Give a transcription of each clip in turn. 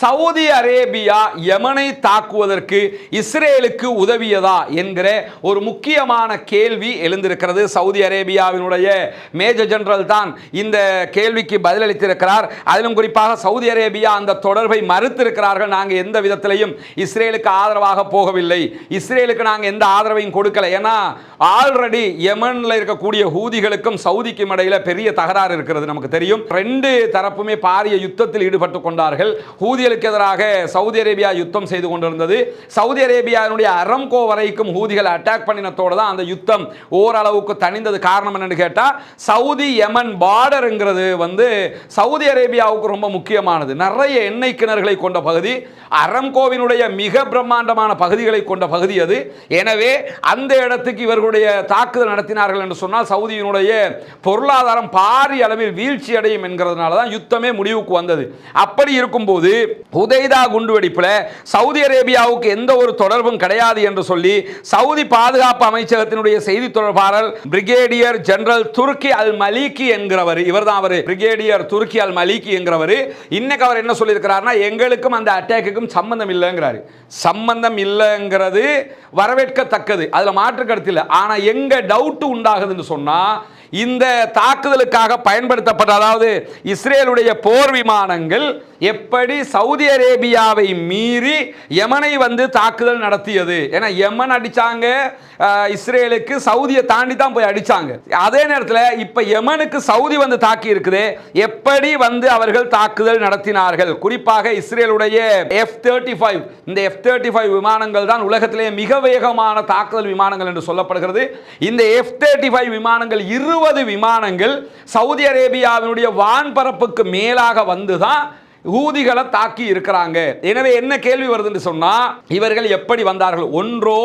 Saudi Arabia யமனை தாக்குவதற்கு இஸ்ரேலுக்கு உதவியதா என்கிற ஒரு முக்கியமான கேள்வி எழுந்திருக்கிறது. சவுதி அரேபியாவினுடைய மேஜர் ஜெனரல் தான் இந்த கேள்விக்கு பதிலளித்திருக்கிறார். அதிலும் குறிப்பாக சவுதி அரேபியா அந்த தொடர்பை மறுத்திருக்கிறார்கள். நாங்கள் எந்த விதத்திலையும் இஸ்ரேலுக்கு ஆதரவாக போகவில்லை. இஸ்ரேலுக்கு நாங்கள் எந்த ஆதரவையும் கொடுக்கல. ஏன்னா ஆல்ரெடி யமனில் இருக்கக்கூடிய ஹூதிகளுக்கும் சவுதிக்கும் இடையில பெரிய தகராறு இருக்கிறது நமக்கு தெரியும். ரெண்டு தரப்புமே பாரிய யுத்தத்தில் ஈடுபட்டு கொண்டார்கள். ஹூதிகளுக்கு எதிராக சவுதி அரேபியா யுத்தம் செய்து கொண்டிருந்தது. சவுதி அரேபியாவினுடைய அரம்கோ வரைக்கும் ஹூதிகள் அட்டாக் பண்ணினத்தோடு தான் அந்த யுத்தம் ஓரளவுக்கு தணிந்தது. காரணம் என்னன்னு கேட்டால் சவுதி யமன் பார்டருங்கிறது வந்து சவுதி அரேபியாவுக்கு ரொம்ப முக்கியமானது. நிறைய எண்ணெய் கிணறுகளை கொண்ட பகுதி அரம்கோவினுடைய மிக பிரம்மாண்டமான பகுதிகளை கொண்ட பகுதி அது. எனவே அந்த இடத்துக்கு இவர்களுடைய தாக்குதல் நடத்தினார்கள் என்று சொன்னால் சவுதியினுடைய பொருளாதாரம் பாரிய அளவில் வீழ்ச்சி அடையும் என்கிறதுனால தான் யுத்தமே முடிவுக்கு வந்தது. அப்படி இருக்கும்போது ஹுதைதா குண்டுவெடிப்பில் சவுதி அரேபியாவுக்கு எந்த ஒரு தொடர்பும் கிடையாது என்று சொல்லி சவுதி பாதுகாப்பு அமைச்சகத்தினுடைய செய்தி தொடர்பாளர் பிரிகேடியர் ஜெனரல் துருக்கி அல் மலிகி என்கிறவர். இவர் தான் அவர். பிரிகேடியர் துருக்கி அல் மலிகி என்கிறவர். இன்னைக்கு அவர் என்ன சொல்லியிருக்கிறார்னா எங்களுக்கும் அந்த அட்டாக்குக்கும் சம்பந்தம் இல்லைங்கிறாரு. சம்பந்தம் இல்லைங்கிறது வரவேற்கத்தக்கது. அதில் மாற்று கருத்து இல்லை. ஆனால் எங்கே டவுட்டு உண்டாகுதுன்னு சொன்னால் இந்த தாக்குதலுக்காக பயன்படுத்தப்பட்ட அதாவது இஸ்ரேலுடைய போர் விமானங்கள் எப்படி சவுதி அரேபியாவை மீறி யமனை வந்து தாக்குதல் நடத்தியது? ஏன்னா யமன் அடித்தாங்க இஸ்ரேலுக்கு சவுதியை தாண்டி தான் போய் அடிச்சாங்க. அதே நேரத்தில் இப்போ யமனுக்கு சவுதி வந்து தாக்கி இருக்குது. எப்படி வந்து அவர்கள் தாக்குதல் நடத்தினார்கள்? குறிப்பாக இஸ்ரேலுடைய எஃப் தேர்ட்டி ஃபைவ் இந்த எஃப் தேர்ட்டி ஃபைவ் விமானங்கள் தான் உலகத்திலேயே மிக வேகமான தாக்குதல் விமானங்கள் என்று சொல்லப்படுகிறது. இந்த எஃப் தேர்ட்டி ஃபைவ் விமானங்கள் இருபது விமானங்கள் சவுதி அரேபியாவினுடைய வான்பரப்புக்கு மேலாக வந்து தான் ஊதிகளை தாக்கி இருக்கிறாங்க. எனவே என்ன கேள்வி வருதுன்னு சொன்னால் இவர்கள் எப்படி வந்தார்கள்? ஒன்றோ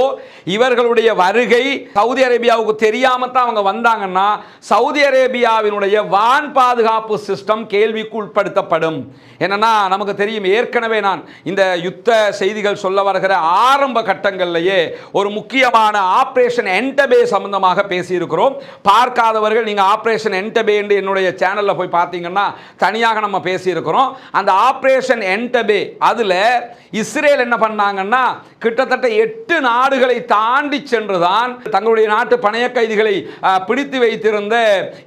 இவர்களுடைய வருகை சவுதி அரேபியாவுக்கு தெரியாம தான் அவங்க வந்தாங்கன்னா சவுதி அரேபியாவினுடைய வான் பாதுகாப்பு சிஸ்டம் கேள்விக்கு உட்படுத்தப்படும் என்னன்னா நமக்கு தெரியும் ஏற்கனவே நான் இந்த யுத்த செய்திகள் சொல்ல வருகிற ஆரம்ப கட்டங்கள்லேயே ஒரு முக்கியமான ஆப்ரேஷன் என்டபே சம்பந்தமாக பேசியிருக்கிறோம். பார்க்காதவர்கள் நீங்கள் ஆப்ரேஷன் என்டபே என்று என்னுடைய சேனலில் போய் பார்த்தீங்கன்னா தனியாக நம்ம பேசியிருக்கிறோம். அந்த ஆப்ரேஷன் என்டபே அதில் இஸ்ரேல் என்ன பண்ணாங்கன்னா கிட்டத்தட்ட எட்டு நாடுகளை தாண்டி சென்றுதான் தங்களுடைய நாட்டு பணைய கைதிகளை பிடித்து வைத்திருந்த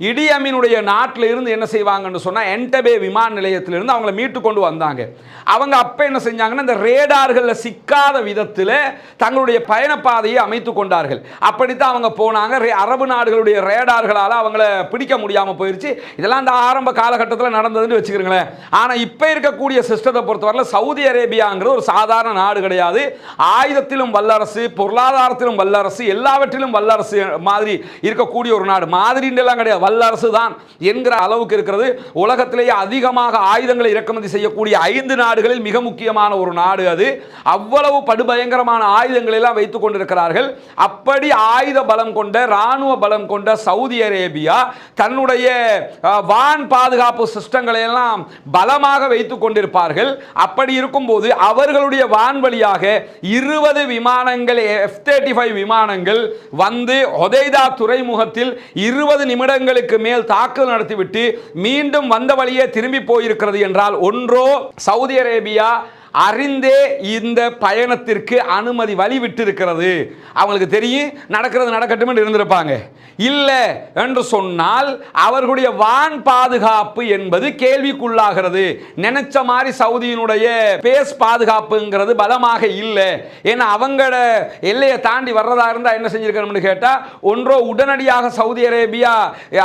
இடியமினுடைய நாட்டில் இருந்து என்ன செய்வாங்கன்னு சொன்னால் என்டபே விமான நிலையத்திலிருந்து அவங்கள மீட்டு கொண்டு வந்தாங்க. அவங்க அப்போ என்ன செஞ்சாங்கன்னா இந்த ரேடார்களில் சிக்காத விதத்தில் தங்களுடைய பயணப்பாதையை அமைத்து கொண்டார்கள். அப்படித்தான் அவங்க போனாங்க. ரே- அரபு நாடுகளுடைய ரேடார்களால் அவங்கள பிடிக்க முடியாமல் போயிடுச்சு இதெல்லாம் இந்த ஆரம்ப காலகட்டத்தில் நடந்ததுன்னு வச்சுக்கிறீங்களேன் ஆனால் இப்போ இருக்கக்கூடிய சிஸ்டத்தை பொறுத்தவரையில் சவுதி அரேபியாங்கிறது ஒரு சாதாரண நாடு கிடையாது. ஆயுதத்திலும் வல்லரசு பொருளாதாரத்திலும் வல்லரசு எல்லாவற்றிலும் வல்லரசு மாதிரி இருக்கக்கூடிய ஒரு நாடு. மாதிரின்றெல்லாம் கிடையாது. வல்லரசு தான் என்கிற அளவுக்கு இருக்கிறது. உலகத்திலேயே அதிகமாக ஆயுதங்களை இறக்குமதி செய்யக்கூடிய ஐந்து நாடுகளில் மிக முக்கியமான ஒரு நாடு அது. அவ்வளவு படுபயங்கரமான ஆயுதங்களை எல்லாம் வைத்துக் கொண்டிருக்கிறார்கள். அப்படி ஆயுத பலம் கொண்ட ராணுவ பலம் கொண்ட சவுதி அரேபியா தன்னுடைய வான் பாதுகாப்பு சிஸ்டங்களை எல்லாம் பலமாக வைத்துக் கொண்டிருப்பார்கள். அப்படி இருக்கும்போது அவர்களுடைய வான்வழியாக இருபது விமானங்கள் எஃப் தேர்ட்டி ஃபைவ் விமானங்கள் வந்து ஒதைதா துறைமுகத்தில் இருபது நிமிடங்களுக்கு மேல் தாக்குதல் நடத்திவிட்டு மீண்டும் வந்த வழியே திரும்பி போயிருக்கிறது என்றால் ஒன்றோ சவுதி அரேபியா அறிந்தே இந்த பயணத்திற்கு அனுமதி வழி விட்டிருக்கிறது அவங்களுக்கு தெரியும் நடக்கிறது நடக்கட்டும் என்று இருந்திருப்பாங்க. இல்லை என்று சொன்னால் அவர்களுடைய வான் பாதுகாப்பு என்பது கேள்விக்குள்ளாகிறது. நினைச்ச மாதிரி சவுதியினுடைய பேஸ் பாதுகாப்புங்கிறது பலமாக இல்லை. ஏன்னா அவங்கள எல்லையை தாண்டி வர்றதா இருந்தால் என்ன செஞ்சிருக்கணும்னு கேட்டால் ஒன்றோ உடனடியாக சவுதி அரேபியா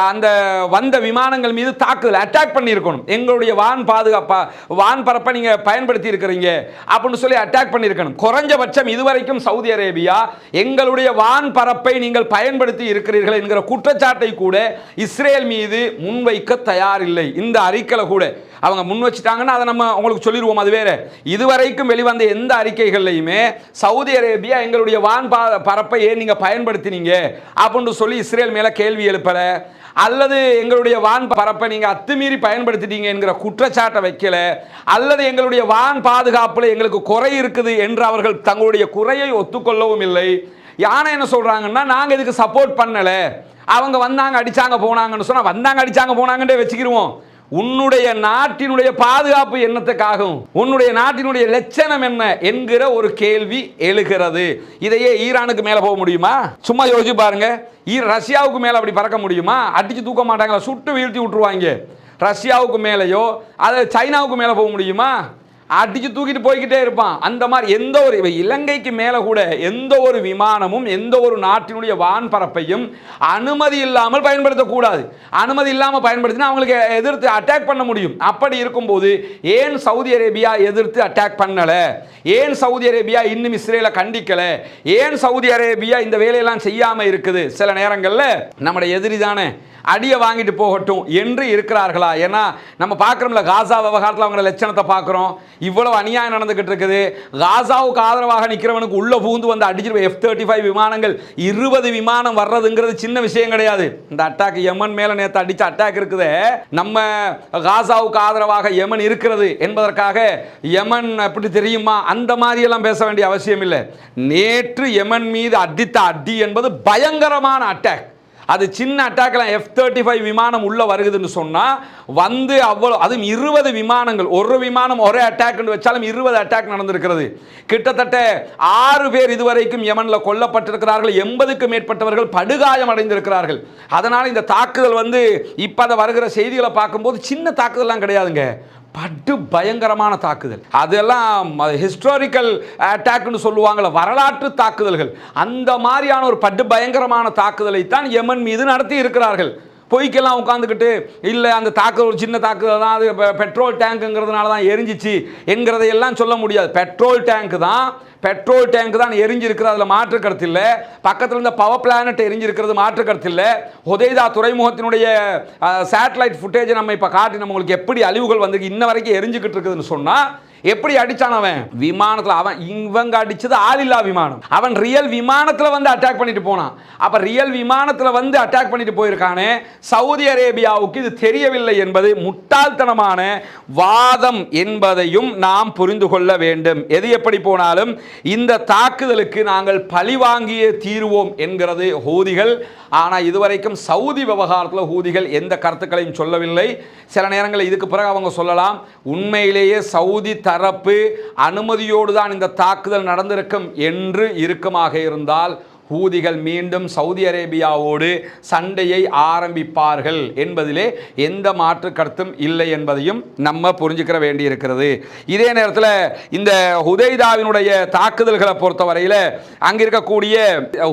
அந்த வந்த விமானங்கள் மீது தாக்குதல் அட்டாக் பண்ணியிருக்கணும். எங்களுடைய வான் பாதுகாப்பா வான் பரப்பை நீங்கள் பயன்படுத்தி இருக்கிறீங்க அப்படின்னு சொல்லி அட்டாக் பண்ணியிருக்கணும். குறைஞ்சபட்சம் இதுவரைக்கும் சவுதி அரேபியா எங்களுடைய வான் பரப்பை நீங்கள் பயன்படுத்தி இருக்கிறீர்கள் என்கிற குற்றச்சாட்டை கூட இஸ்ரேல் மீது முன்வைக்க தயாரில்லை. இந்த அறிக்கையில் கூட. அவங்க முன் வச்சுட்டாங்கன்னா அதை நம்ம உங்களுக்கு சொல்லிடுவோம் அது வேற. இதுவரைக்கும் வெளிவந்த எந்த அறிக்கைகள்லையுமே சவுதி அரேபியா எங்களுடைய வான் பரப்பை ஏன் நீங்கள் பயன்படுத்தினீங்க அப்படின்னு சொல்லி இஸ்ரேல் மேலே கேள்வி எழுப்பலை. அல்லது எங்களுடைய வான் பரப்பை நீங்கள் அத்துமீறி பயன்படுத்திட்டீங்க என்கிற குற்றச்சாட்டை வைக்கல அல்லது எங்களுடைய வான் பாதுகாப்பில் எங்களுக்கு குறை இருக்குது என்று அவர்கள் தங்களுடைய குறையை ஒத்துக்கொள்ளவும் இல்லை. யானை என்ன சொல்கிறாங்கன்னா நாங்கள் இதுக்கு சப்போர்ட் பண்ணலை. அவங்க வந்தாங்க அடித்தாங்க போனாங்கன்னு சொன்னால் வந்தாங்க அடிச்சாங்க போனாங்கன்றே வச்சுக்கிருவோம். உன்னுடைய நாட்டினுடைய பாதுகாப்பு என்னத்துக்காகும்? உன்னுடைய நாட்டினுடைய லட்சணம் என்ன என்கிற ஒரு கேள்வி எழுகிறது. இதையே ஈரானுக்கு மேலே போக முடியுமா? சும்மா யோசிச்சு பாருங்க. ஈர ரஷ்யாவுக்கு மேலே அப்படி பறக்க முடியுமா? அடிச்சு தூக்க மாட்டாங்களா? சுட்டு வீழ்த்தி விட்டுருவாங்க. ரஷ்யாவுக்கு மேலேயோ அது சைனாவுக்கு மேலே போக முடியுமா? அடிச்சு தூக்கிட்டு போய்கிட்டே இருப்பான். அந்த மாதிரி எந்த ஒரு இலங்கைக்கு மேலே கூட எந்த ஒரு விமானமும் எந்த ஒரு நாட்டினுடைய வான்பரப்பையும் அனுமதி இல்லாமல் பயன்படுத்தக்கூடாது. அனுமதி இல்லாமல் பயன்படுத்தினா அவங்களுக்கு எதிர்த்து அட்டாக் பண்ண முடியும். அப்படி இருக்கும்போது ஏன் சவுதி அரேபியா எதிர்த்து அட்டாக் பண்ணல? ஏன் சவுதி அரேபியா இன்னும் இஸ்ரேலை கண்டிக்கல? ஏன் சவுதி அரேபியா இந்த வேலையெல்லாம் செய்யாம இருக்குது? சில நேரங்களில் நம்முடைய எதிரிதானே அடியை வாங்கிட்டு போகட்டும் என்று இருக்கிறார்களா? ஏன்னா நம்ம பார்க்குறோம்ல காசா விவகாரத்தில் அவங்கள லட்சணத்தை பார்க்குறோம். இவ்வளவு அநியாயம் நடந்துக்கிட்டு இருக்குது. காசாவுக்கு ஆதரவாக நிற்கிறவனுக்கு உள்ள புகுந்து வந்து அடிச்சிருப்ப எஃப் தேர்ட்டி ஃபைவ் விமானங்கள் இருபது விமானம் வர்றதுங்கிறது சின்ன விஷயம் கிடையாது. இந்த அட்டாக் யமன் மேலே நேற்று அடித்த அட்டாக் இருக்குது. நம்ம காசாவுக்கு ஆதரவாக யமன் இருக்கிறது என்பதற்காக யமன் அப்படி தெரியுமா? அந்த மாதிரியெல்லாம் பேச வேண்டிய அவசியம் இல்லை. நேற்று யமன் மீது அடித்த அடி என்பது பயங்கரமான அட்டாக் அது சின்ன அட்டாக்லாம் எஃப் தேர்ட்டி ஃபைவ் விமானம் உள்ளே வருகுதுன்னு சொன்னால் வந்து அவ்வளோ அதுவும் இருபது விமானங்கள் ஒரு விமானம் ஒரே அட்டாக்னு வச்சாலும் இருபது அட்டாக் நடந்திருக்கிறது. கிட்டத்தட்ட ஆறு பேர் இதுவரைக்கும் யமனில் கொல்லப்பட்டிருக்கிறார்கள் எண்பதுக்கும் மேற்பட்டவர்கள் படுகாயம் அடைந்திருக்கிறார்கள். அதனால் இந்த தாக்குதல் வந்து இப்போ அதை வருகிற செய்திகளை பார்க்கும்போது சின்ன தாக்குதல்லாம் கிடையாதுங்க. படு பயங்கரமான தாக்குதல். அதெல்லாம் ஹிஸ்டாரிக்கல் அட்டாக்னு சொல்லுவாங்கள வரலாற்று தாக்குதல்கள். அந்த மாதிரியான ஒரு படு பயங்கரமான தாக்குதலை தான் யமன் மீது நடத்தி இருக்கிறார்கள். பொய்க்கெல்லாம் உட்காந்துக்கிட்டு இல்லை அந்த தாக்குதல் ஒரு சின்ன தாக்குதல் தான். அது பெட்ரோல் டேங்க்குங்கிறதுனால தான் எரிஞ்சிச்சு. என்கிறதையெல்லாம் சொல்ல முடியாது. பெட்ரோல் டேங்க் தான். பெட்ரோல் டேங்க் தான் எரிஞ்சிருக்கிறது அதில் மாற்று கருத்து இல்லை. பக்கத்தில் இருந்த பவர் பிளானட் எரிஞ்சிருக்கிறது மாற்று கருத்து இல்லை. உதயதா துறைமுகத்தினுடைய சேட்டலைட் ஃபுட்டேஜை நம்ம இப்போ காட்டி நம்ம உங்களுக்கு எப்படி அழிவுகள் வந்து இன்ன வரைக்கும் எரிஞ்சுக்கிட்டு இருக்குதுன்னு சொன்னால் எப்படி அடிச்சான் அவன்? விமானத்தில். அவன் இவங்க அடிச்சது ஆளில்லா விமானம். அவன் ரியல் விமானத்தில் வந்து அட்டாக் பண்ணிட்டு போனான். அப்ப ரியல் விமானத்தில் வந்து அட்டாக் பண்ணிட்டு போயிருக்கானே சவுதி அரேபியாவுக்கு இது தெரியவில்லை என்பது முட்டாள்தனமான வாதம் என்பதையும் நாம் புரிந்து கொள்ள வேண்டும். எது எப்படி போனாலும் இந்த தாக்குதலுக்கு நாங்கள் பழி வாங்கியே தீருவோம் என்கிறது ஹூதிகள். ஆனால் இதுவரைக்கும் சவுதி விவகாரத்தில் ஹூதிகள் எந்த கருத்துக்களையும் சொல்லவில்லை. சில நேரங்களில் இதுக்கு பிறகு அவங்க சொல்லலாம் உண்மையிலேயே சவுதி தரப்பு அனுமதியோடு தான் இந்த தாக்குதல் நடந்திருக்கும் என்று இறுக்கமாக இருந்தால் ஊதிகள் மீண்டும் சவுதி அரேபியாவோடு சண்டையை ஆரம்பிப்பார்கள் என்பதிலே எந்த மாற்று கருத்தும் இல்லை என்பதையும் நம்ம புரிஞ்சுக்கிற வேண்டியிருக்கிறது. இதே நேரத்தில் இந்த ஹுதைதாவினுடைய தாக்குதல்களை பொறுத்தவரையில் அங்கே இருக்கக்கூடிய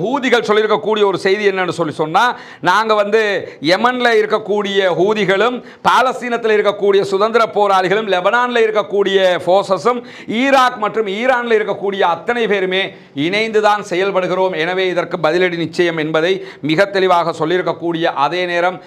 ஹூதிகள் சொல்லியிருக்கக்கூடிய ஒரு செய்தி என்னன்னு சொல்லி சொன்னால் நாங்கள் வந்து யமனில் இருக்கக்கூடிய ஹூதிகளும் பாலஸ்தீனத்தில் இருக்கக்கூடிய சுதந்திர போராளிகளும் லெபனானில் இருக்கக்கூடிய ஃபோர்ஸஸும் ஈராக் மற்றும் ஈரானில் இருக்கக்கூடிய அத்தனை பேருமே இணைந்து தான் செயல்படுகிறோம். எனவே இதற்கு பதிலடி நிச்சயம் என்பதை மிக தெளிவாக சொல்லியிருக்கக்கூடிய அதே நேரம்